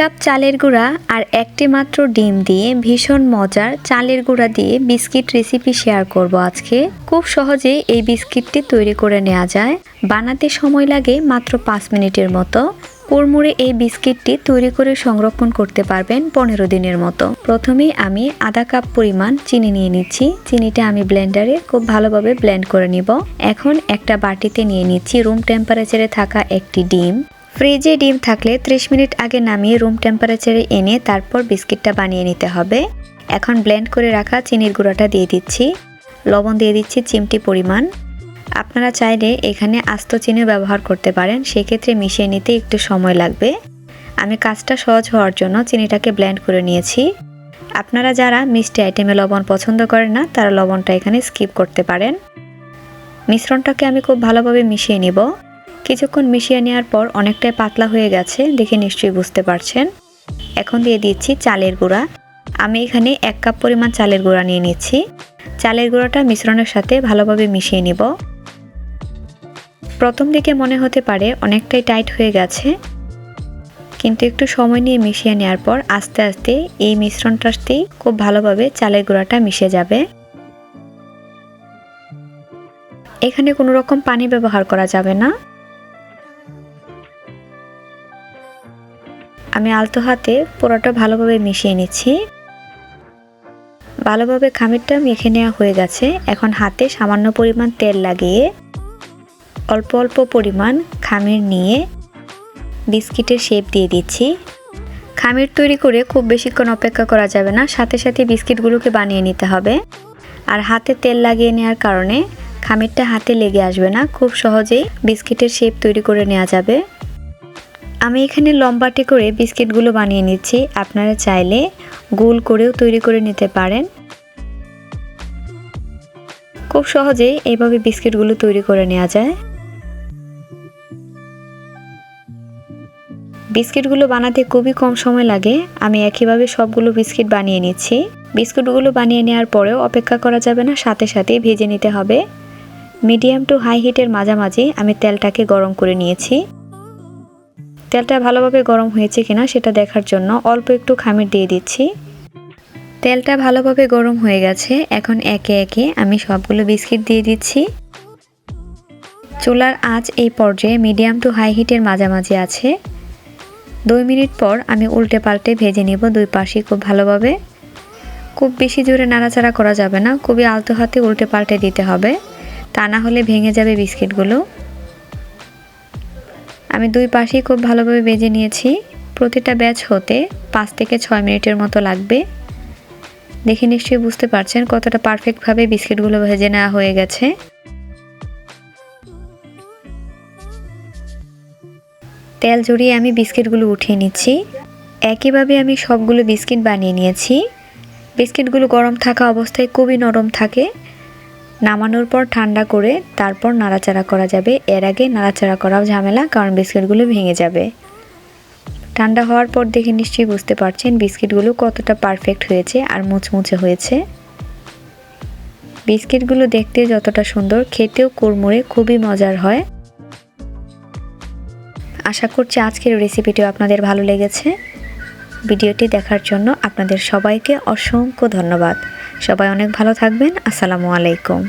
Cup চালের গুঁড়া আর একটি মাত্র ডিম দিয়ে ভীষণ মজার চালের গুঁড়া দিয়ে বিস্কিট রেসিপি শেয়ার করব আজকে। খুব সহজে এই বিস্কিটটি তৈরি করে নেওয়া যায়। বানাতে সময় লাগে মাত্র পাঁচ মিনিটের মতো। কুড়মুড়ে এই বিস্কিটটি তৈরি করে সংরক্ষণ করতে পারবেন পনেরো দিনের মতো। প্রথমেই আমি আধা কাপ পরিমাণ চিনি নিয়ে নিচ্ছি। চিনিটা আমি ব্লেন্ডারে খুব ভালোভাবে ব্লেন্ড করে নিব। এখন একটা বাটিতে নিয়ে নিচ্ছি রুম টেম্পারেচারে থাকা একটি ডিম। ফ্রিজে ডিম থাকলে 30 মিনিট আগে নামিয়ে রুম টেম্পারেচারে এনে তারপর বিস্কিটটা বানিয়ে নিতে হবে। এখন ব্লেন্ড করে রাখা চিনির গুঁড়াটা দিয়ে দিচ্ছি। লবণ দিয়ে দিচ্ছি চিমটি পরিমাণ। আপনারা চাইলে এখানে আস্ত চিনি ব্যবহার করতে পারেন, সেক্ষেত্রে মিশিয়ে নিতে একটু সময় লাগবে। আমি কাজটা সহজ হওয়ার জন্য চিনিটাকে ব্লেন্ড করে নিয়েছি। আপনারা যারা মিষ্টি আইটেমে লবণ পছন্দ করেন না, তারা লবণটা এখানে স্কিপ করতে পারেন। মিশ্রণটাকে আমি খুব ভালোভাবে মিশিয়ে নিব। কিছুক্ষণ মিশিয়ে নেওয়ার পর অনেকটাই পাতলা হয়ে গেছে দেখে নিশ্চয়ই বুঝতে পারছেন। এখন দিয়ে দিচ্ছি চালের গুঁড়া। আমি এখানে এক কাপ পরিমাণ চালের গুঁড়া নিয়ে নিচ্ছি। চালের গুঁড়াটা মিশ্রণের সাথে ভালোভাবে মিশিয়ে নিব। প্রথম দিকে মনে হতে পারে অনেকটাই টাইট হয়ে গেছে। কিন্তু একটু সময় নিয়ে মিশিয়ে নেওয়ার পর আস্তে আস্তে এই মিশ্রণটাতেই খুব ভালোভাবে চালের গুঁড়াটা মিশে যাবে। এখানে কোনো রকম পানি ব্যবহার করা যাবে না। আমি আলতো হাতে পোড়াটা ভালোভাবে মিশিয়ে নিচ্ছি। ভালোভাবে খামিরটা মেখে নেওয়া হয়ে গেছে। এখন হাতে সামান্য পরিমাণ তেল লাগিয়ে অল্প অল্প পরিমাণ খামির নিয়ে বিস্কিটের শেপ দিয়ে দিচ্ছি। খামির তৈরি করে খুব বেশিক্ষণ অপেক্ষা করা যাবে না। সাথে সাথে বিস্কিটগুলোকে বানিয়ে নিতে হবে। আর হাতে তেল লাগিয়ে নেওয়ার কারণে খামিরটা হাতে লেগে আসবে না। খুব সহজেই বিস্কিটের শেপ তৈরি করে নেওয়া যাবে। আমি এখানে লম্বাটে করে বিস্কিটগুলো বানিয়ে নিচ্ছি। আপনারা চাইলে গোল করেও তৈরি করে নিতে পারেন। খুব সহজেই এইভাবে বিস্কিটগুলো তৈরি করে নেওয়া যায়। বিস্কিটগুলো বানাতে খুবই কম সময় লাগে। আমি একইভাবে সবগুলো বিস্কিট বানিয়ে নিচ্ছি। বিস্কুটগুলো বানিয়ে নেওয়ার পরেও অপেক্ষা করা যাবে না, সাথে সাথে ভেজে নিতে হবে। মিডিয়াম টু হাই হিটের মাঝামাঝি আমি তেলটাকে গরম করে নিয়েছি। তেলটা ভালোভাবে গরম হয়েছে কিনা সেটা দেখার জন্য অল্প একটু খামির দিয়ে দিচ্ছি। তেলটা ভালোভাবে গরম হয়ে গেছে, এখন একে একে আমি সবগুলো বিস্কিট দিয়ে দিচ্ছি। চুলার আঁচ এই পর্যায়ে মিডিয়াম টু হাই হিটের মাঝামাঝি আছে। দুই মিনিট পর আমি উল্টে পাল্টে ভেজে নিব দুই পাশে খুব ভালোভাবে। খুব বেশি জোরে নাড়াচাড়া করা যাবে না, খুবই আলতো হাতে উল্টে পাল্টে দিতে হবে। তা না হলে ভেঙে যাবে বিস্কিটগুলো। আমি দুই পাশেই খুব ভালোভাবে বেজে নিয়েছি। প্রতিটা ব্যাচ হতে পাঁচ থেকে ছয় মিনিটের মতো লাগবে। দেখে নিশ্চয়ই বুঝতে পারছেন কতটা পারফেক্টভাবে বিস্কিটগুলো ভেজে নেওয়া হয়ে গেছে। তেল জড়িয়ে আমি বিস্কিটগুলো উঠিয়ে নিচ্ছি। একইভাবে আমি সবগুলো বিস্কিট বানিয়ে নিয়েছি। বিস্কিটগুলো গরম থাকা অবস্থায় খুবই নরম থাকে। নামানোর পর ঠান্ডা করে তারপর নাড়াচাড়া করা যাবে। এর আগে নাড়াচাড়া করাও ঝামেলা, কারণ বিস্কিটগুলো ভেঙে যাবে। ঠান্ডা হওয়ার পর দেখে নিশ্চয়ই বুঝতে পারছেন বিস্কিটগুলো কতটা পারফেক্ট হয়েছে আর মুচমুচে হয়েছে। বিস্কিটগুলো দেখতে যতটা সুন্দর, খেতেও কুড়মুড়ে, খুবই মজার হয়। আশা করছি আজকের রেসিপিটিও আপনাদের ভালো লেগেছে। ভিডিওটি দেখার জন্য আপনাদের সবাইকে অসংখ্য ধন্যবাদ। সবাই অনেক ভালো থাকবেন। আসসালামু আলাইকুম।